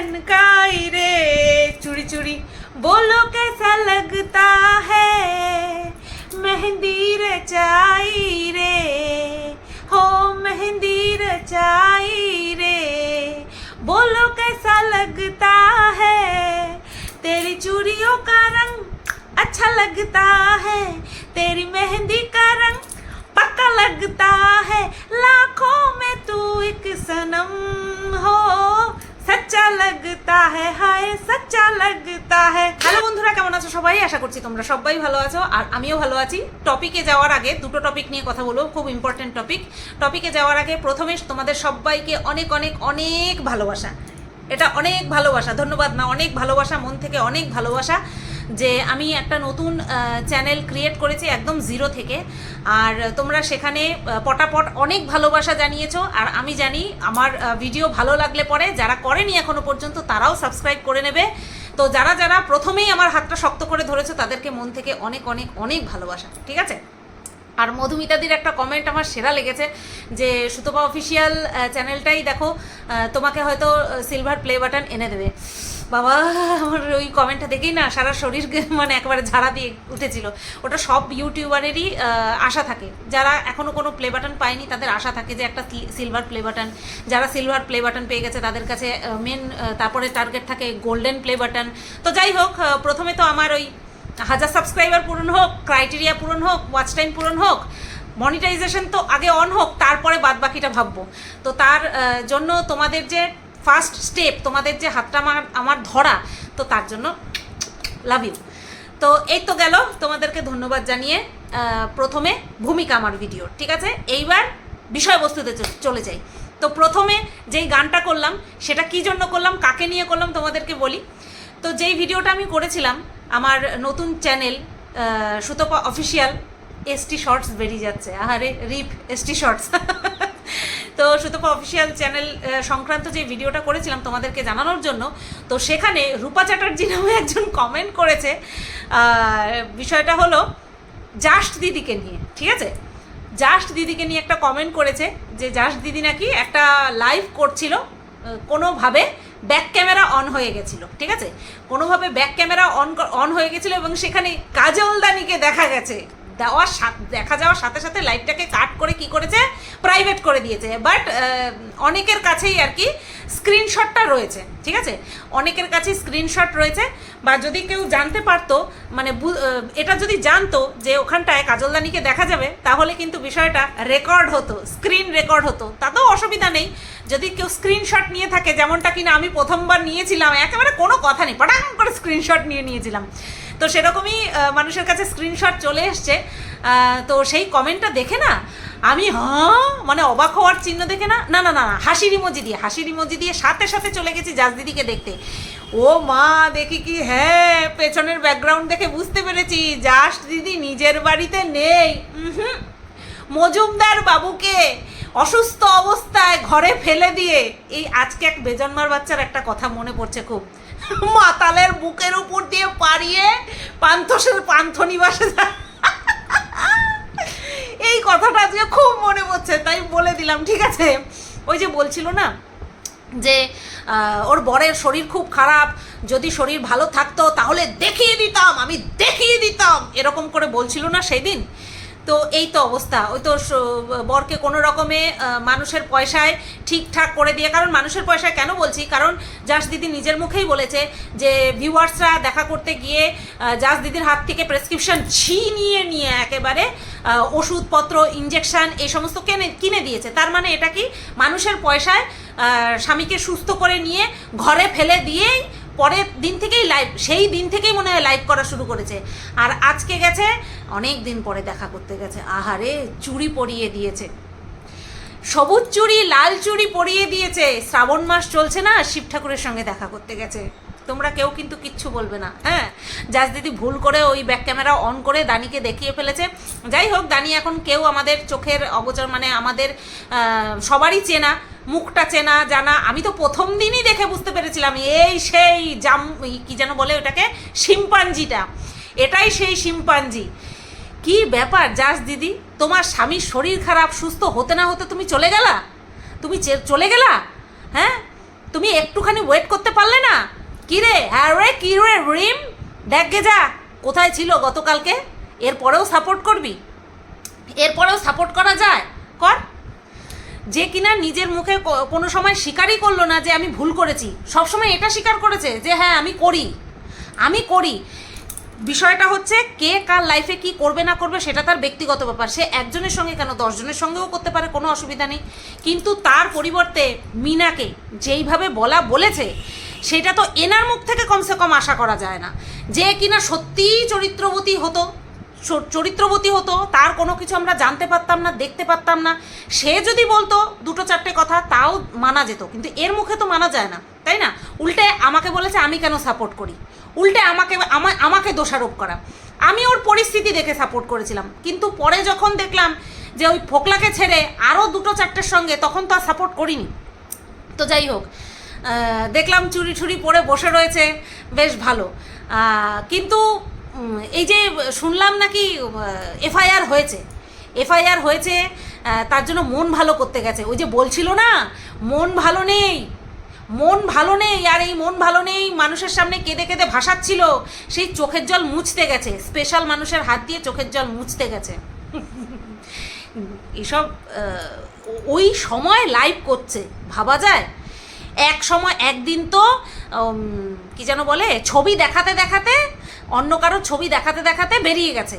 चूड़ी रे। चूड़ी चूड़ी। बोलो कैसा लगता है? मेहंदी रचाई रे। हो, मेहंदी रचाई रे। बोलो कैसा लगता है? तेरी चूड़ियों का रंग अच्छा लगता है। तेरी मेहंदी का रंग पक्का लगता है। लाखों में तू एक सनम हो। সচ্চা লাগতা হ্যায় হায়, সচ্চা লাগতা হ্যায় হ্যালো বন্ধুরা, কেমন আছো সবাই? আশা করছি তোমরা সবাই ভালো আছো, আর আমিও ভালো আছি। টপিকে যাওয়ার আগে দুটো টপিক নিয়ে কথা বলব, খুব ইম্পর্টেন্ট টপিক টপিকে যাওয়ার আগে প্রথমে তোমাদের সবাইকে অনেক অনেক অনেক ভালোবাসা। এটা অনেক ভালোবাসা, ধন্যবাদ না অনেক ভালোবাসা, মন থেকে অনেক ভালোবাসা। যে আমি একটা নতুন চ্যানেল ক্রিয়েট করেছি একদম জিরো থেকে। আর তোমরা সেখানে পটাপট অনেক ভালোবাসা জানিয়েছো। আর আমি জানি আমার ভিডিও ভালো লাগলে পরে, যারা করেনি এখনও পর্যন্ত, তারাও সাবস্ক্রাইব করে নেবে। তো যারা যারা প্রথমেই আমার হাতটা শক্ত করে ধরেছো, তাদেরকে মন থেকে অনেক অনেক অনেক ভালোবাসা, ঠিক আছে? আর মধুমিতাদির একটা কমেন্ট আমার সেরা লেগেছে, যে সুতপা অফিসিয়াল চ্যানেলটাই দেখো তোমাকে হয়তো সিলভার প্লে বাটন এনে দেবে। বাবা, আমার ওই কমেন্টটা দেখেই না সারা শরীর মানে একেবারে ঝাড়া দিয়ে উঠেছিল। ওটা সব ইউটিউবারেরই আশা থাকে। যারা এখনও কোনো প্লে বাটন পায়নি, তাদের আশা থাকে যে একটা সিলভার প্লে বাটন যারা সিলভার প্লে বাটন পেয়ে গেছে, তাদের কাছে মেন তারপরে টার্গেট থাকে গোল্ডেন প্লে বাটন তো যাই হোক প্রথমে তো আমার ওই হাজার সাবস্ক্রাইবার পূরণ হোক ক্রাইটেরিয়া পূরণ হোক ওয়াচ টাইম পূরণ হোক মনিটাইজেশন তো আগে অন হোক, তারপরে বাদ বাকিটা ভাববো। তো তার জন্য তোমাদের যে ফার্স্ট স্টেপ তোমাদের যে হাতটা আমার আমার ধরা, তো তার জন্য লাভ ইউ তো এই তো গেল, তোমাদেরকে ধন্যবাদ জানিয়ে প্রথমে ভূমিকা আমার ভিডিও ঠিক আছে? এইবার বিষয়বস্তুতে চলে যাই। তো প্রথমে যেই গানটা করলাম, সেটা কি জন্য করলাম, কাকে নিয়ে করলাম, তোমাদেরকে বলি। তো যেই ভিডিওটা আমি করেছিলাম, আমার নতুন channel Sutapa official ST shorts বেরিয়ে যাচ্ছে। আহারে রিপ এসটি শর্টস তো সুতপা অফিসিয়াল চ্যানেল সংক্রান্ত যে ভিডিওটা করেছিলাম তোমাদেরকে জানানোর জন্য, তো সেখানে রূপা চ্যাটার্জি নামে একজন কমেন্ট করেছে। বিষয়টা হলো জাস্ট দিদিকে নিয়ে, ঠিক আছে? জাস্ট দিদিকে নিয়ে একটা কমেন্ট করেছে যে, জাস্ট দিদি নাকি একটা লাইভ করছিল কোনোভাবে ব্যাক ক্যামেরা অন হয়ে গেছিল, ঠিক আছে? কোনোভাবে ব্যাক ক্যামেরা অন অন হয়ে গেছিল এবং সেখানে কাজলদানিকে দেখা গেছে। দেওয়ার দেখা যাওয়ার সাথে সাথে লাইভটাকে কাট করে কি করেছে? প্রাইভেট করে দিয়েছে। বাট অনেকের কাছেই আর কি স্ক্রিনশটটা রয়েছে, ঠিক আছে? অনেকের কাছেই স্ক্রিনশট রয়েছে। বা যদি কেউ জানতে পারতো মানে এটা যদি জানতো যে ওখানটায় কাজলদানিকে দেখা যাবে, তাহলে কিন্তু বিষয়টা রেকর্ড হতো স্ক্রিন রেকর্ড হতো। তাতেও অসুবিধা নেই। যদি কেউ স্ক্রিনশট নিয়ে থাকে, যেমনটা কিনা আমি প্রথমবার নিয়েছিলাম, একেবারে কোনো কথা নেই। পটাং করে স্ক্রিনশট নিয়ে নিয়েছিলাম। তো সেরকমই মানুষের কাছে স্ক্রিনশট চলে এসছে। তো সেই কমেন্টটা দেখে না, আমি হ্যাঁ? মানে অবাক হওয়ার চিহ্ন দেখে না? না না না হাসির ইমোজি দিয়ে, হাসির ইমোজি দিয়ে সাথে সাথে চলে গেছি জাজ দিদিকে দেখতে। ও মা, দেখি কি হ্যাঁ পেছনের ব্যাকগ্রাউন্ড দেখে বুঝতে পেরেছি জাস্ট দিদি নিজের বাড়িতে নেই। মজুমদার বাবুকে অসুস্থ অবস্থায় ঘরে ফেলে দিয়ে, এই আজকে এক বেজন্মার বাচ্চার একটা কথা মনে পড়ছে খুব। মাতালের বুকের উপর দিয়ে পারিয়ে পান্থসের পান্থনিবাসে যায় এই কথাটা আজকে খুব মনে পড়ছে, তাই বলে দিলাম, ঠিক আছে? ওই যে বলছিল না, যে ওর বরের শরীর খুব খারাপ, যদি শরীর ভালো থাকতো তাহলে দেখিয়ে দিতাম, আমি দেখিয়ে দিতাম, এরকম করে বলছিল না সেই দিন তো এই তো অবস্থা। ওই তো বরকে কোনো রকমে মানুষের পয়সায় ঠিকঠাক করে দিয়ে, কারণ মানুষের পয়সায় কেন বলছি? কারণ জাস দিদি নিজের মুখেই বলেছে যে ভিউয়ার্সরা দেখা করতে গিয়ে জাস দিদির হাত থেকে প্রেসক্রিপশন ছিনিয়ে নিয়ে একেবারে ওষুধপত্র ইঞ্জেকশন এই সমস্ত কেনে, কিনে দিয়েছে। তার মানে এটা কি? মানুষের পয়সায় স্বামীকে সুস্থ করে নিয়ে ঘরে ফেলে দিয়েই পরের দিন থেকেই লাইভ সেই দিন থেকেই মনে হয় লাইভ করা শুরু করেছে। আর আজকে গেছে, অনেক দিন পরে দেখা করতে গেছে। আহারে, চুড়ি পরিয়ে দিয়েছে। সবুজ চুড়ি, লাল চুড়ি পরিয়ে দিয়েছে। শ্রাবণ মাস চলছে না, শিব ঠাকুরের সঙ্গে দেখা করতে গেছে। তোমরা কেউ কিন্তু কিচ্ছু বলবে না হ্যাঁ? জাজ দিদি ভুল করে ওই ব্যাক ক্যামেরা অন করে দানিকে দেখিয়ে ফেলেছে। যাই হোক, দানি এখন কেউ আমাদের চোখের অগোচর মানে আমাদের সবারই চেনা। মুখটা চেনা, জানা, আমি তো প্রথম দিনই দেখে বুঝতে পেরেছিলাম এই সেই জাম কি যেন বলে ওটাকে, শিম্পাঞ্জিটা। এটাই সেই শিম্পাঞ্জি। কি ব্যাপার, যাস দিদি, তোমার স্বামীর শরীর খারাপ, সুস্থ হতে না হতে তুমি চলে গেলা? তুমি চলে গেলা? হ্যাঁ? তুমি একটুখানি ওয়েট করতে পারলে না? কি রে হ্যাঁ রে কি রে, রিম? দেখ গে যা, কোথায় ছিল গতকালকে? এরপরেও সাপোর্ট করবি? এরপরেও সাপোর্ট করা যায়? কর। যে কিনা নিজের মুখে কোনো সময় স্বীকারই করল না যে আমি ভুল করেছি। সবসময় এটা স্বীকার করেছে যে হ্যাঁ আমি করি। আমি করি। বিষয়টা হচ্ছে কে কার লাইফে কি করবে না করবে সেটা তার ব্যক্তিগত ব্যাপার। সে একজনের সঙ্গে কেন, দশজনের সঙ্গেও করতে পারে, কোনো অসুবিধা নেই। কিন্তু তার পরিবর্তে মিনাকে যেইভাবে বলা বলেছে, সেটা তো এনার মুখ থেকে কমসে কম আশা করা যায় না। যে কিনা সত্যিই চরিত্রবতী হতো চরিত্রবতী হতো, তার কোনো কিছু আমরা জানতে পারতাম না, দেখতে পারতাম না। সে যদি বলতো দুটো চারটে কথা, তাও মানা যেত। কিন্তু এর মুখে তো মানা যায় না, তাই না? উল্টে আমাকে বলেছে, আমি কেন সাপোর্ট করি? উল্টে আমাকে, আমা- আমাকে দোষারোপ করা। আমি ওর পরিস্থিতি দেখে সাপোর্ট করেছিলাম। কিন্তু পরে যখন দেখলাম যে ওই ফোকলাকে ছেড়ে আরও দুটো চারটের সঙ্গে, তখন তো আর সাপোর্ট করিনি। তো যাই হোক দেখলাম চুরি ছুরি পরে বসে রয়েছে, বেশ ভালো। কিন্তু এই যে শুনলাম নাকি এফআইআর হয়েছে। এফআইআর হয়েছে তার জন্য মন ভালো করতে গেছে। ওই যে বলছিল না, মন ভালো নেই, মন ভালো নেই, আর এই মন ভালো নেই মানুষের সামনে কেঁদে কেঁদে ভাসাচ্ছিল। সেই চোখের জল মুছতে গেছে স্পেশাল মানুষের হাত দিয়ে চোখের জল মুছতে গেছে। এসব ওই সময় লাইভ করছে, ভাবা যায়? এক সময়, একদিন তো কি যেন বলে, ছবি দেখাতে দেখাতে অন্য কারও ছবি দেখাতে দেখাতে বেরিয়ে গেছে।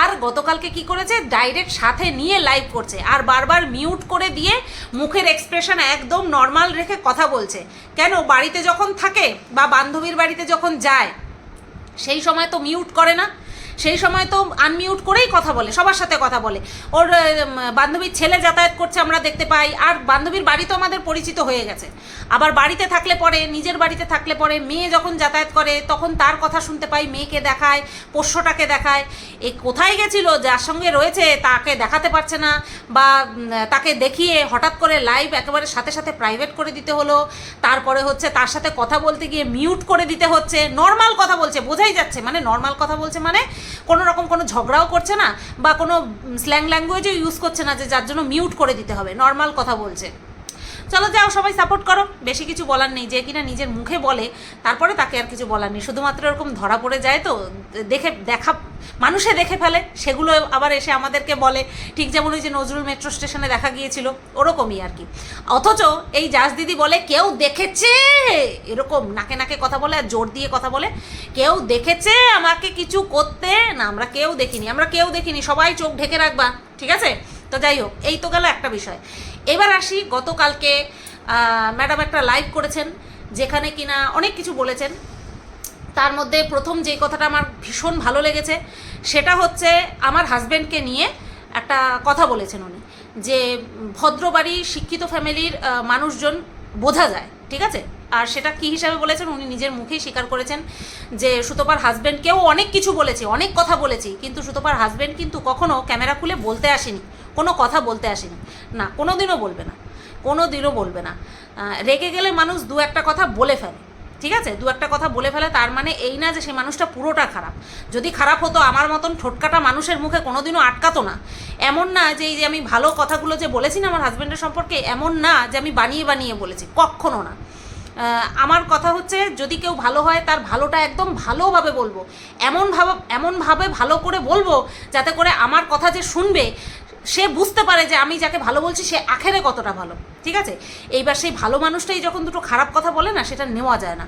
আর গতকালকে কি করেছে? ডাইরেক্ট সাথে নিয়ে লাইভ করছে। আর বারবার মিউট করে দিয়ে মুখের এক্সপ্রেশন একদম নর্মাল রেখে কথা বলছে। কেন? বাড়িতে যখন থাকে বা বান্ধবীর বাড়িতে যখন যায়, সেই সময় তো মিউট করে না। সেই সময় তো আনমিউট করেই কথা বলে, সবার সাথে কথা বলে। ওর বান্ধবীর ছেলে যাতায়াত করছে আমরা দেখতে পাই, আর বান্ধবীর বাড়ি তো আমাদের পরিচিত হয়ে গেছে। আবার বাড়িতে থাকলে পরে, নিজের বাড়িতে থাকলে পরে মেয়ে যখন যাতায়াত করে, তখন তার কথা শুনতে পাই, মেয়েকে দেখায়, পোষ্যটাকে দেখায়। এ কোথায় গেছিল, যার সঙ্গে রয়েছে, তাকে দেখাতে পারছে না, বা তাকে দেখিয়ে হঠাৎ করে লাইভ একেবারে সাথে সাথে প্রাইভেট করে দিতে হলো। তারপরে হচ্ছে তার সাথে কথা বলতে গিয়ে মিউট করে দিতে হচ্ছে। নর্মাল কথা বলছে, বোঝাই যাচ্ছে। মানে নর্মাল কথা বলছে মানে কোনো রকম কোনো ঝগড়াও করছে না বা কোনো স্ল্যাং ল্যাঙ্গুয়েজও ইউজ করছে না যে যার জন্য মিউট করে দিতে হবে নর্মাল কথা বলছে। চলো যাও, সবাই সাপোর্ট করো। বেশি কিছু বলার নেই, যে কিনা নিজের মুখে বলে, তারপরে তাকে আর কিছু বলার নেই। শুধুমাত্র এরকম ধরা পড়ে যায় তো, দেখে, দেখা, মানুষে দেখে ফেলে, সেগুলো আবার এসে আমাদেরকে বলে। ঠিক যেমন ওই যে নজরুল মেট্রো স্টেশনে দেখা গিয়েছিল, ওরকমই আর কি। অথচ এই জাজ দিদি বলে, কেউ দেখেছে? এরকম নাকে নাকে কথা বলে আর জোর দিয়ে কথা বলে, কেউ দেখেছে আমাকে কিছু করতে? না, আমরা কেউ দেখিনি, আমরা কেউ দেখিনি, সবাই চোখ ঢেকে রাখবা, ঠিক আছে? তো যাই হোক, এই তো গেল একটা বিষয়। এবার আসি, গতকালকে ম্যাডাম একটা লাইভ করেছেন, যেখানে কিনা অনেক কিছু বলেছেন। তার মধ্যে প্রথম যে কথাটা আমার ভীষণ ভালো লেগেছে, সেটা হচ্ছে আমার হাজব্যান্ডকে নিয়ে একটা কথা বলেছেন উনি, যে ভদ্রবাড়ি শিক্ষিত ফ্যামিলির মানুষজন বোঝা যায়, ঠিক আছে? আর সেটা কি হিসাবে বলেছেন উনি নিজের মুখেই স্বীকার করেছেন, যে সুতপার হাজব্যান্ডকেও অনেক কিছু বলেছি, অনেক কথা বলেছি, কিন্তু সুতপার হাজব্যান্ড কিন্তু কখনো ক্যামেরা খুলে বলতে আসেনি। কোনো কথা বলতে আসেনি। না কোনো দিনও বলবে না। কোনো দিনও বলবে না। রেগে গেলে মানুষ দু একটা কথা বলে ফেলে, ঠিক আছে? দু একটা কথা বলে ফেলে, তার মানে এই না যে সে মানুষটা পুরোটা খারাপ। যদি খারাপ হতো, আমার মতন ঠোটকাটা মানুষের মুখে কোনোদিনও আটকাতো না। এমন না যে এই যে আমি ভালো কথাগুলো যে বলেছি না আমার হাজব্যান্ডের সম্পর্কে, এমন না যে আমি বানিয়ে বানিয়ে বলেছি কখনো না। আমার কথা হচ্ছে, যদি কেউ ভালো হয়, তার ভালোটা একদম ভালোভাবে বলব। এমনভাবে এমনভাবে ভালো করে বলব, যাতে করে আমার কথা যে শুনবে সে বুঝতে পারে যে আমি যাকে ভালো বলছি, সে আখেরে কতটা ভালো, ঠিক আছে? এইবার সেই ভালো মানুষটাই যখন দুটো খারাপ কথা বলে না, সেটা নেওয়া যায় না।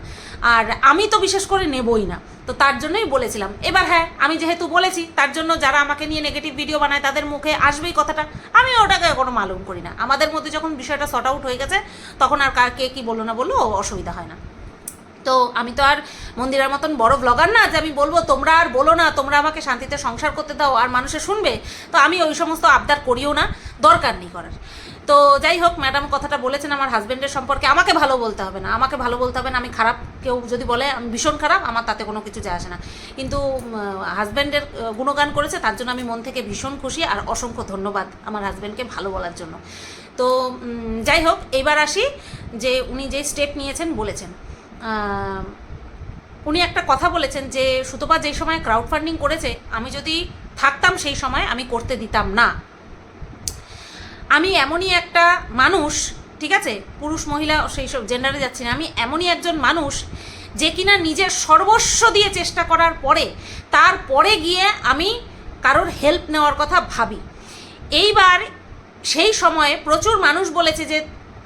আর আমি তো বিশেষ করে নেবই না। তো তার জন্যই বলেছিলাম, এবার হ্যাঁ আমি যেহেতু বলেছি, তার জন্য যারা আমাকে নিয়ে নেগেটিভ ভিডিও বানায়, তাদের মুখে আসবেই কথাটা। আমি ওটাকে কোনো মালুম করি না। আমাদের মধ্যে যখন বিষয়টা সর্ট আউট হয়ে গেছে, তখন আর কে কী বলল না বলল অসুবিধা হয় না। তো আমি তো আর মন্দিরের মতন বড় ব্লগার না যে আমি বলব, তোমরা আর বলো না, তোমরা আমাকে শান্তিতে সংসার করতে দাও আর মানুষে শুনবে, তো আমি ওই সমস্ত আবদার করিও না, দরকার নেই করার। তো যাই হোক ম্যাডাম কথাটা বলেছেন, আমার হাজব্যান্ডের সম্পর্কে আমাকে ভালো বলতে হবে না, আমাকে ভালো বলতে হবে না, আমি খারাপ কেউ যদি বলে, আমি ভীষণ খারাপ, আমার তাতে কোনো কিছু যায় আসে না। কিন্তু হাজব্যান্ডের গুণগান করেছে, তার জন্য আমি মন থেকে ভীষণ খুশি আর অসংখ্য ধন্যবাদ আমার হাজব্যান্ডকে ভালো বলার জন্য। তো যাই হোক, এবার আসি যে উনি যে স্টেপ নিয়েছেন বলেছেন। উনি একটা কথা বলেছেন যে, সুতপা যেই সময় ক্রাউড ফান্ডিং করেছে, আমি যদি থাকতাম সেই সময় আমি করতে দিতাম না। আমি এমনই একটা মানুষ, ঠিক আছে? পুরুষ, মহিলা, সেই সব জেন্ডারে যাচ্ছি না। আমি এমনই একজন মানুষ যে কিনা নিজের সর্বস্ব দিয়ে চেষ্টা করার পরে, তারপরে গিয়ে আমি কারোর হেল্প নেওয়ার কথা ভাবি। এইবার সেই সময়ে প্রচুর মানুষ বলেছে যে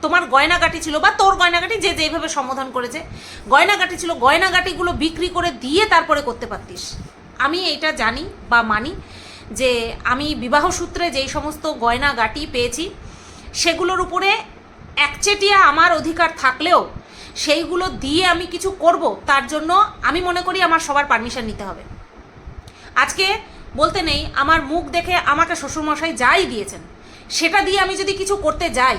তোমার গয়নাগাটি ছিল বা তোর গয়নাগাটি যে যেভাবে সম্বোধন করেছে, গয়নাগাটি ছিল, গয়নাগাটিগুলো বিক্রি করে দিয়ে তারপরে করতে পারতিস। আমি এটা জানি বা মানি যে আমি বিবাহ সূত্রে যেই সমস্ত গয়নাগাটি পেয়েছি, সেগুলোর উপরে একচেটিয়া আমার অধিকার থাকলেও সেইগুলো দিয়ে আমি কিছু করব, তার জন্য আমি মনে করি আমার সবার পারমিশন নিতে হবে। আজকে বলতে নেই, আমার মুখ দেখে আমাকে শ্বশুরমশাই যাই দিয়েছেন, সেটা দিয়ে আমি যদি কিছু করতে যাই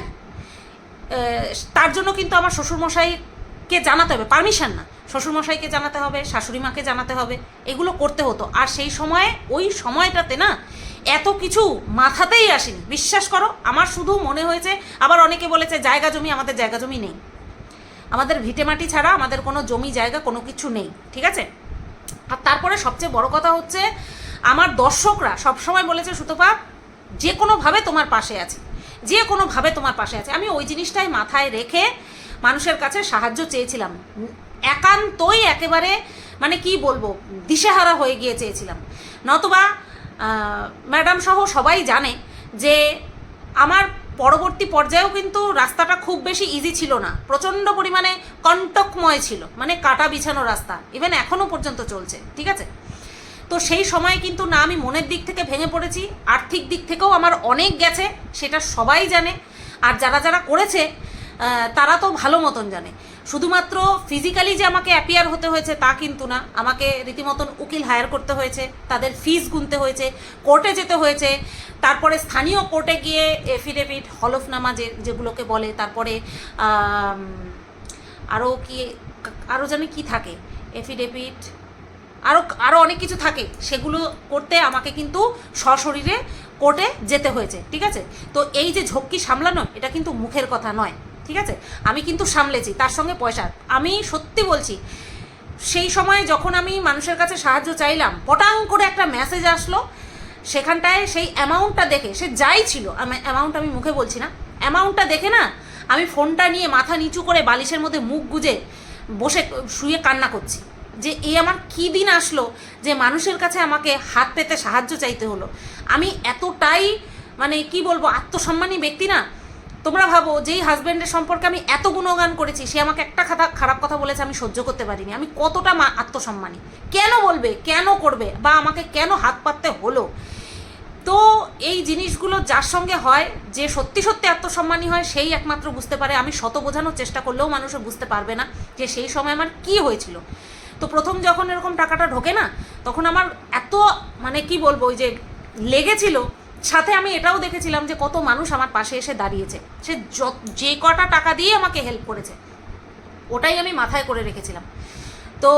তার জন্য কিন্তু আমার শ্বশুরমশাইকে জানাতে হবে। পারমিশন না। শ্বশুরমশাইকে জানাতে হবে শাশুড়ি মাকে জানাতে হবে। এগুলো করতে হতো। আর সেই সময়ে, ওই সময়টাতে না, এত কিছু মাথাতেই আসেনি। বিশ্বাস করো, আমার শুধু মনে হয়েছে, আবার অনেকে বলেছে, জায়গা জমি, আমাদের জায়গা জমি নেই। আমাদের ভিটেমাটি ছাড়া আমাদের কোনো জমি, জায়গা, কোনো কিছু নেই। ঠিক আছে? আর তারপরে সবচেয়ে বড় কথা হচ্ছে, আমার দর্শকরা সবসময় বলেছে, সুতপা যে কোনোভাবে তোমার পাশে আছে। যে কোনোভাবে তোমার পাশে আছে। আমি ওই জিনিসটাই মাথায় রেখে মানুষের কাছে সাহায্য চেয়েছিলাম। একান্তই একেবারে মানে কি বলব, দিশেহারা হয়ে গিয়ে চেয়েছিলাম। নতবা ম্যাডাম সহ সবাই জানে যে আমার পরবর্তী পর্যায়েও কিন্তু রাস্তাটা খুব বেশি ইজি ছিল না। প্রচণ্ড পরিমাণে কণ্টকময় ছিল। মানে কাটা বিছানো রাস্তা। ইভেন এখনও পর্যন্ত চলছে। ঠিক আছে? তো সেই সময় কিন্তু না আমি মনের দিক থেকে ভেঙে পড়েছি, আর্থিক দিক থেকেও আমার অনেক গেছে, সেটা সবাই জানে। আর যারা যারা করেছে তারা তো ভালো মতন জানে। শুধুমাত্র ফিজিক্যালি যে আমাকে অ্যাপিয়ার হতে হয়েছে তা কিন্তু না। আমাকে রীতিমতন উকিল হায়ার করতে হয়েছে, তাদের ফিস গুনতে হয়েছে কোর্টে যেতে হয়েছে, তারপরে স্থানীয় কোর্টে গিয়ে এফিডেভিট হলফনামা যে, যেগুলোকে বলে, তারপরে আরও কি আরও জানি কি থাকে এফিডেভিট আরও আরও অনেক কিছু থাকে। সেগুলো করতে আমাকে কিন্তু সশরীরে কোর্টে যেতে হয়েছে, ঠিক আছে? তো এই যে ঝক্কি সামলানো, এটা কিন্তু মুখের কথা নয়, ঠিক আছে? আমি কিন্তু সামলেছি, তার সঙ্গে পয়সা। আমি সত্যি বলছি, সেই সময় যখন আমি মানুষের কাছে সাহায্য চাইলাম, পটাং করে একটা মেসেজ আসলো, সেখানটায় সেই অ্যামাউন্টটা দেখে, সে যাই ছিল অ্যামাউন্ট আমি মুখে বলছি না অ্যামাউন্টটা দেখে না, আমি ফোনটা নিয়ে মাথা নিচু করে বালিশের মধ্যে মুখ গুজে বসে শুয়ে কান্না করছি। যে এই আমার কী দিন আসলো যে মানুষের কাছে আমাকে হাত পেতে সাহায্য চাইতে হলো। আমি এতটাই মানে কি বলব, আত্মসম্মানী ব্যক্তি না। তোমরা ভাবো, যেই হাজব্যান্ডের সম্পর্কে আমি এত গুণগান করেছি, সে আমাকে একটা কথা খারাপ কথা বলেছে, আমি সহ্য করতে পারিনি। আমি কতটা মা আত্মসম্মানী? কেন বলবে? কেন করবে? বা আমাকে কেন হাত পাততে হলো? তো এই জিনিসগুলো যার সঙ্গে হয়, যে সত্যি সত্যি আত্মসম্মানী হয়, সেই একমাত্র বুঝতে পারে। আমি শত বোঝানোর চেষ্টা করলেও মানুষও বুঝতে পারবে না যে সেই সময় আমার কি হয়েছিল। তো প্রথম যখন এরকম টাকাটা ঢোকে না, তখন আমার এত মানে কি বলব, ওই যে লেগেছিল, সাথে আমি এটাও দেখেছিলাম যে কত মানুষ আমার পাশে এসে দাঁড়িয়েছে। সে যে কটা টাকা দিয়ে আমাকে হেল্প করেছে, ওটাই আমি মাথায় করে রেখেছিলাম। তো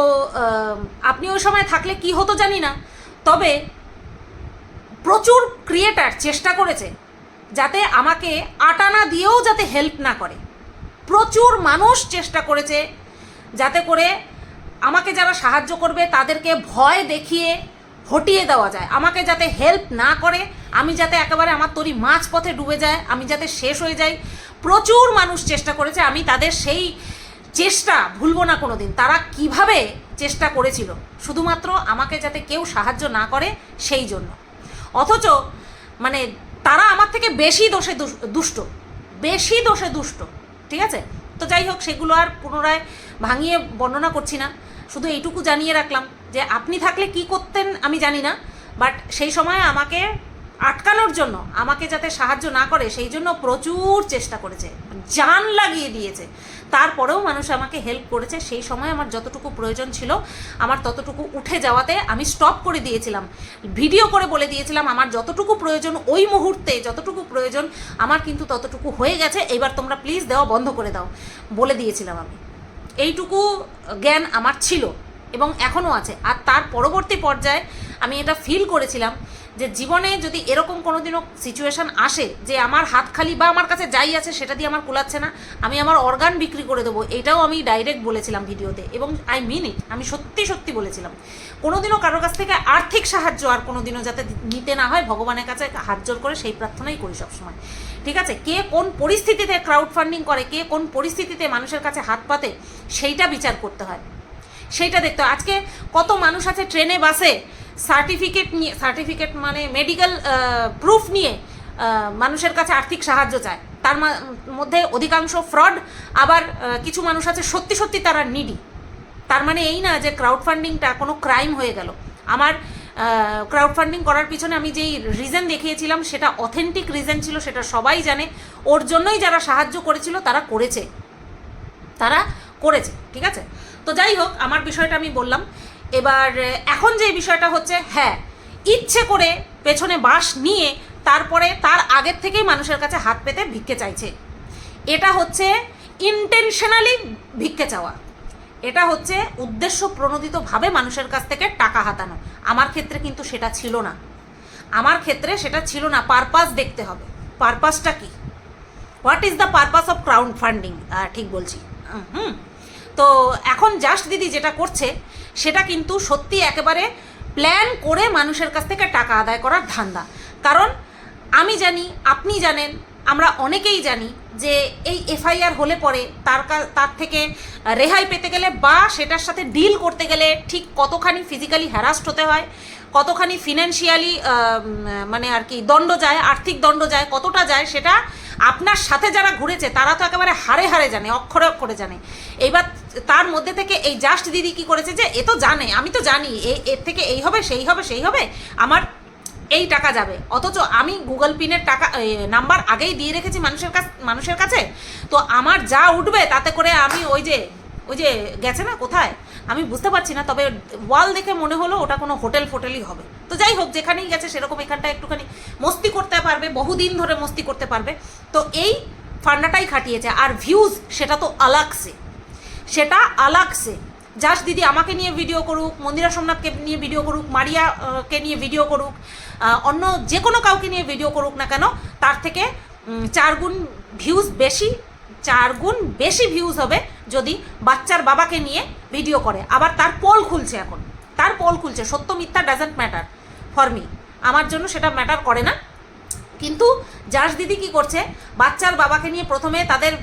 আপনি ওই সময় থাকলে কি হতো জানি না, তবে প্রচুর ক্রিয়েটার চেষ্টা করেছে যাতে আমাকে আটানা দিয়েও যাতে হেল্প না করে। প্রচুর মানুষ চেষ্টা করেছে যাতে করে আমাকে যারা সাহায্য করবে তাদেরকে ভয় দেখিয়ে হটিয়ে দেওয়া যায়। আমাকে যাতে হেল্প না করে, আমি যাতে একেবারে আমার তরি মাছ পথে ডুবে যায়, আমি যাতে শেষ হয়ে যাই। প্রচুর মানুষ চেষ্টা করেছে, আমি তাদের সেই চেষ্টা ভুলবো না কোনো দিন তারা কীভাবে চেষ্টা করেছিল? শুধুমাত্র আমাকে যাতে কেউ সাহায্য না করে, সেই জন্য। অথচ মানে তারা আমার থেকে বেশি দোষে, দুষ্ট। বেশি দোষে দুষ্ট। ঠিক আছে? তো যাই হোক, সেগুলো আর পুনরায় ভাঙিয়ে বর্ণনা করছি না। শুধু এইটুকু জানিয়ে রাখলাম যে আপনি থাকলে কি করতেন আমি জানি না বাট সেই সময় আমাকে আটকানোর জন্য, আমাকে যাতে সাহায্য না করে, সেই জন্য প্রচুর চেষ্টা করেছে, জান লাগিয়ে দিয়েছে। তারপরেও মানুষ আমাকে হেল্প করেছে, সেই সময় আমার যতটুকু প্রয়োজন ছিল, আমার ততটুকু উঠে যাওয়াতে আমি স্টপ করে দিয়েছিলাম। ভিডিও করে বলে দিয়েছিলাম, আমার যতটুকু প্রয়োজন ওই মুহূর্তে, যতটুকু প্রয়োজন, আমার কিন্তু ততটুকু হয়ে গেছে এবার তোমরা প্লিজ দেওয়া বন্ধ করে দাও, বলে দিয়েছিলাম আমি। এইটুকু জ্ঞান আমার ছিল এবং এখনও আছে। আর তার পরবর্তী পর্যায়ে আমি এটা ফিল করেছিলাম যে জীবনে যদি এরকম কোনোদিনও সিচুয়েশন আসে যে আমার হাত খালি বা আমার কাছে যাই আছে সেটা দিয়ে আমার কুলাচ্ছে না, আমি আমার অর্গান বিক্রি করে দেবো, এটাও আমি ডাইরেক্ট বলেছিলাম ভিডিওতে এবং আই মিন ইট আমি সত্যি সত্যি বলেছিলাম। কোনোদিনও কারোর কাছ থেকে আর্থিক সাহায্য আর কোনোদিনও যাতে নিতে না হয়, ভগবানের কাছে হাত জোর করে সেই প্রার্থনাই করি সবসময়। ঠিক আছে? কে কোন পরিস্থিতিতে ক্রাউড ফান্ডিং করে, কে কোন পরিস্থিতিতে মানুষের কাছে হাত পাতে, সেইটা বিচার করতে হয়। সেইটা দেখতে আজকে কত মানুষ আছে ট্রেনে বাসে সার্টিফিকেট নিয়ে সার্টিফিকেট মানে মেডিকেল প্রুফ নিয়ে মানুষের কাছে আর্থিক সাহায্য চায়। তার মধ্যে অধিকাংশ ফ্রড আবার কিছু মানুষ আছে সত্যি সত্যি তারা নিডি তার মানে এই না যে ক্রাউড ফান্ডিংটা কোনো ক্রাইম হয়ে গেল। আমার ক্রাউড ফান্ডিং করার পিছনে আমি যেই রিজন দেখিয়েছিলাম, সেটা অথেন্টিক রিজন ছিল, সেটা সবাই জানে। ওর জন্যই যারা সাহায্য করেছিল, তারা করেছে। তারা করেছে, ঠিক আছে? তো যাই হোক, আমার বিষয়টা আমি বললাম। এবার এখন যে বিষয়টা হচ্ছে হ্যাঁ ইচ্ছে করে পেছনে বাঁশ নিয়ে তারপরে তার আগের থেকেই মানুষের কাছে হাত পেতে ভিক্ষে চাইছে। এটা হচ্ছে ইন্টেনশনালি ভিক্ষে চাওয়া। এটা হচ্ছে উদ্দেশ্য প্রণোদিতভাবে মানুষের কাছ থেকে টাকা হাতানো। আমার ক্ষেত্রে কিন্তু সেটা ছিল না। আমার ক্ষেত্রে সেটা ছিল না। পারপাস দেখতে হবে। পারপাসটা কি? What is the purpose of crowd funding ঠিক বলছি। হুম। তো এখন জাস্ট দিদি যেটা করছে, সেটা কিন্তু সত্যি একেবারে প্ল্যান করে মানুষের কাছ থেকে টাকা আদায় করার ধান্দা। কারণ আমি জানি, আপনি জানেন, আমরা অনেকেই জানি যে এই এফআইআর হলে পরে তার তার থেকে রেহাই পেতে গেলে বা সেটার সাথে ডিল করতে গেলে ঠিক কতখানি ফিজিক্যালি হ্যারাস্ট হতে হয়, কতখানি ফিনান্সিয়ালি মানে আর কি দণ্ড যায়, আর্থিক দণ্ড যায়, কতটা যায়, সেটা আপনার সাথে যারা ঘুরেছে, তারা তো একেবারে হারে হারে জানে, অক্ষরে অক্ষরে জানে। এইবার তার মধ্যে থেকে এই জাস্ট দিদি কি করেছে যে, এ তো জানে, আমি তো জানি এই এর থেকে এই হবে, সেই হবে সেই হবে, আমার এই টাকা যাবে। অথচ আমি গুগল পিনের টাকা নাম্বার আগেই দিয়ে রেখেছি মানুষের কাছ, মানুষের কাছে। তো আমার যা উঠবে তাতে করে আমি ওই যে ওই যে গেছে না কোথায়? আমি বুঝতে পারছি না, তবে ওয়াল দেখে মনে হলো ওটা কোনো হোটেল ফোটেলই হবে। তো যাই হোক, যেখানেই গেছে সেরকম এখানটা একটুখানি মস্তি করতে পারবে, বহুদিন ধরে মস্তি করতে পারবে। তো এই ফান্ডাটাই খাটিয়েছে, আর ভিউজ সেটা তো আলাগসে সেটা আলাগসে জাস্ট দিদি আমাকে নিয়ে ভিডিও করুক, মন্দিরা সোমনাথকে নিয়ে ভিডিও করুক, মারিয়াকে নিয়ে ভিডিও করুক অন্য যে কোনো কাউকে নিয়ে ভিডিও করুক না কেন, তার থেকে চার গুণ ভিউজ বেশি, চার গুণ বেশি ভিউজ হবে যদি বাচ্চার বাবাকে নিয়ে ভিডিও করে। আবার তার পোল খুলছে এখন। তার পোল খুলছে। সত্য মিথ্যা ডাজেন্ট ম্যাটার ফর মি আমার জন্য সেটা ম্যাটার করে না। কিন্তু জাস দিদি কি করছে, বাচ্চার বাবাকে নিয়ে প্রথমে তাদের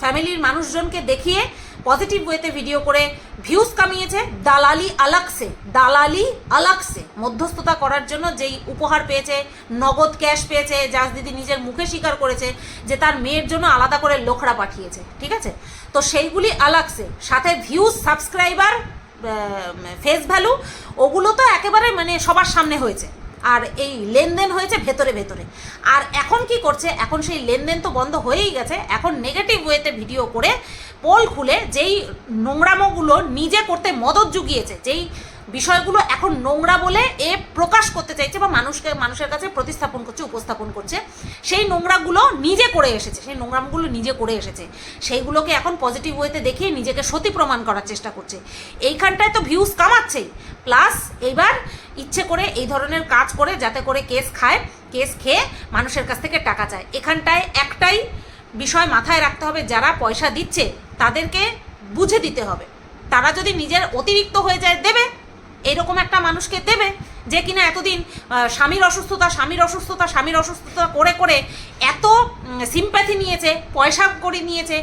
ফ্যামিলির মানুষজনকে দেখিয়ে পজিটিভ ওয়েতে ভিডিও করে ভিউজ কামিয়েছে দালালি আলাকসে দালালি আলাকসে। মধ্যস্থতা করার জন্য যেই উপহার পেয়েছে, নগদ ক্যাশ পেয়েছে জাস দিদি নিজের মুখে স্বীকার করেছে যে তার মেয়ের জন্য আলাদা করে লোখড়া পাঠিয়েছে, ঠিক আছে? তো সেইগুলি আলাকসে। সাথে ভিউজ সাবস্ক্রাইবার ফেস ভ্যালু ওগুলো তো একেবারে মানে সবার সামনে হয়েছে। আর এই লেনদেন হয়েছে ভেতরে ভেতরে। আর এখন কি করছে? এখন সেই লেনদেন তো বন্ধ হয়েই গেছে। এখন নেগেটিভ ওয়েতে ভিডিও করে পোল খুলে যেই নোংরামোগুলো নিজে করতে মদত জুগিয়েছে, যেই বিষয়গুলো এখন নোংরা বলে এ প্রকাশ করতে চাইছে বা মানুষকে, মানুষের কাছে প্রতিস্থাপন করছে, উপস্থাপন করছে। সেই নোংরাগুলো নিজে করে এসেছে, সেই নোংরামগুলো নিজে করে এসেছে। সেইগুলোকে এখন পজিটিভ ওয়েতে দেখিয়ে নিজেকে সতী প্রমাণ করার চেষ্টা করছে। এইখানটায় তো ভিউজ কামাচ্ছেই। প্লাস এইবার ইচ্ছে করে এই ধরনের কাজ করে যাতে করে কেস খায় কেস খেয়ে মানুষের কাছ থেকে টাকা চায়। এখানটায় একটাই বিষয় মাথায় রাখতে হবে, যারা পয়সা দিচ্ছে তাদেরকে বুঝে দিতে হবে। তারা যদি নিজের অতিরিক্ত হয়ে যায়, দেবে। এরকম একটা মানুষকে দেবে যে কিনা এতদিন স্বামীর অসুস্থতা স্বামীর অসুস্থতা স্বামীর অসুস্থতা করে করে এত সিম্প্যাথি নিয়েছে, পয়সা করে নিয়েছে,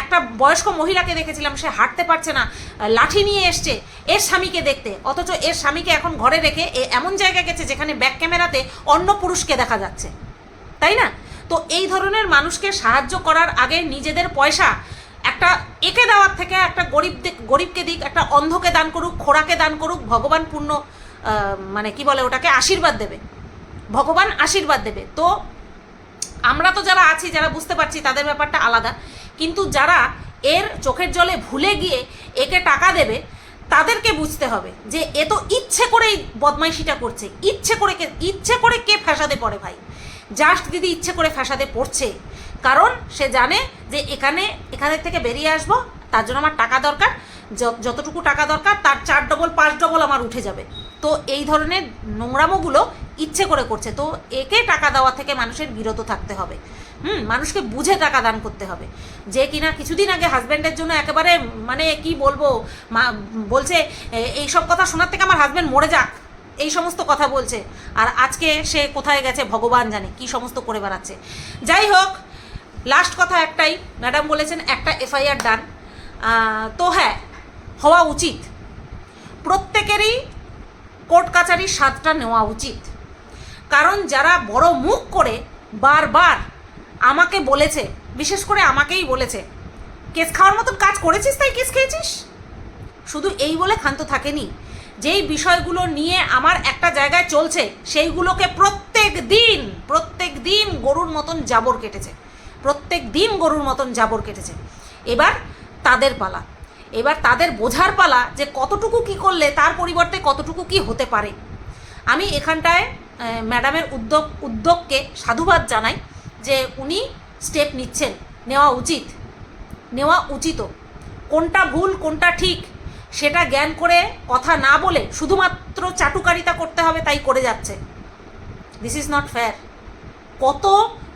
একটা বয়স্ক মহিলাকে দেখেছিলাম, সে হাঁটতে পারছে না, লাঠি নিয়ে এসছে এর স্বামীকে দেখতে। অথচ এর স্বামীকে এখন ঘরে রেখে এমন জায়গায় গেছে যেখানে ব্যাক ক্যামেরাতে অন্য পুরুষকে দেখা যাচ্ছে। তাই না? তো এই ধরনের মানুষকে সাহায্য করার আগে নিজেদের পয়সা একটা একে দেওয়ার থেকে একটা গরিব গরিবকে দিক, একটা অন্ধকে দান করুক খোরাকে দান করুক, ভগবান পূর্ণ মানে কি বলে ওটাকে, আশীর্বাদ দেবে। ভগবান আশীর্বাদ দেবে। তো আমরা তো যারা আছি, যারা বুঝতে পারছি তাদের ব্যাপারটা আলাদা, কিন্তু যারা এর চোখের জলে ভুলে গিয়ে একে টাকা দেবে, তাদেরকে বুঝতে হবে যে এ তো ইচ্ছে করেই বদমাইশিটা করছে। ইচ্ছে করে কে, ইচ্ছে করে কে ফ্যাসাদে পড়ে ভাই? জাস্ট দিদি ইচ্ছে করে ফ্যাসাদে পড়ছে। কারণ সে জানে যে এখানে এখানের থেকে বেরিয়ে আসব, তার জন্য আমার টাকা দরকার। যতটুকু টাকা দরকার, তার চার ডবল পাঁচ ডবল আমার উঠে যাবে। তো এই ধরনের নোংরামোগুলো ইচ্ছে করে করছে। তো একে টাকা দেওয়া থেকে মানুষের বিরত থাকতে হবে। হুম, মানুষকে বুঝে টাকা দান করতে হবে। যে কিনা কিছুদিন আগে হাজব্যান্ডের জন্য একেবারে মানে কি বলব, মা, বলছে, "এ- এইসব কথা শোনার থেকে আমার হাজব্যান্ড মরে যাক। এই সমস্ত কথা বলছে। আর আজকে সে কোথায় গেছে, ভগবান জানে, কি সমস্ত করে বেড়াচ্ছে। যাই হোক লাস্ট কথা একটাই ম্যাডাম বলেছেন একটা এফআইআর ডান তো হ্যাঁ হওয়া উচিত। প্রত্যেকেরই কোর্ট কাছারির স্বাদটা নেওয়া উচিত। কারণ যারা বড় মুখ করে বারবার আমাকে বলেছে, বিশেষ করে আমাকেই বলেছে, কেস খাওয়ার মতন কাজ করেছিস তাই কেস খেয়েছিস? শুধু এই বলে ক্ষান্ত থাকেনি। যেই বিষয়গুলো নিয়ে আমার একটা জায়গায় চলছে, সেইগুলোকে প্রত্যেক দিন প্রত্যেক দিন গরুর মতন জাবর কেটেছে। প্রত্যেক দিন গরুর মতন জাবর কেটেছে। এবার তাদের পালা। এবার তাদের বোঝার পালা যে কতটুকু কি করলে, তার পরিবর্তে কতটুকু কি হতে পারে। আমি এখানটায় ম্যাডামের উদ্যোগ, উদ্যোগকে সাধুবাদ জানাই যে উনি স্টেপ নিচ্ছেন। নেওয়া উচিত। নেওয়া উচিত কোনটা ভুল, কোনটা ঠিক, সেটা জ্ঞান করে কথা না বলে শুধুমাত্র চাটুকারিতা করতে হবে, তাই করে যাচ্ছে। দিস ইজ নট ফেয়ার কত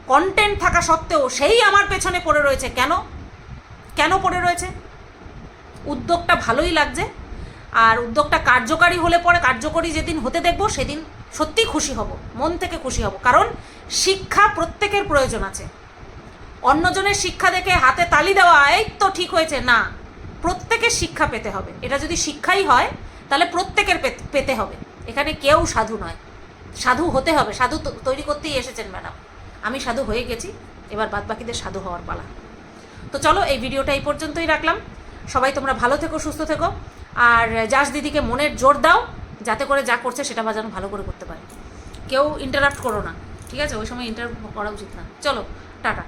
কন্টেন্ট থাকা সত্ত্বেও সেই আমার পেছনে পড়ে রয়েছে। কেন? কেন পড়ে রয়েছে? উদ্যোগটা ভালোই লাগছে। আর উদ্যোগটা কার্যকারী হলে পরে কার্যকরী যেদিন হতে দেখব, সেদিন সত্যি খুশি হব, মন থেকে খুশি হব। কারণ শিক্ষা প্রত্যেকের প্রয়োজন আছে। অন্যজনের শিক্ষা দেখে হাতে তালি দেওয়া, এই তো ঠিক হয়েছে। না, প্রত্যেকের শিক্ষা পেতে হবে। এটা যদি শিক্ষাই হয়, তাহলে প্রত্যেকের পেত- হবে। এখানে কেউ সাধু নয়। সাধু হতে হবে। সাধু তৈরি করতেই এসেছেন, ম্যাডাম। আমি সাধু হয়ে গেছি, এবার বাদ বাকিদের সাধু হওয়ার পালা। তো চলো, এই ভিডিওটা এই পর্যন্তই রাখলাম। সবাই তোমরা ভালো থেকো, সুস্থ থেকো, আর যাস দিদিকে মনের জোর দাও, যাতে করে যা করছে সেটা বাজানো ভালো করে করতে পারে। কেউ ইন্টারাপ্ট করো না, ঠিক আছে? ওই সময় ইন্টারাপ্ট করা উচিত না। চলো, টাটা।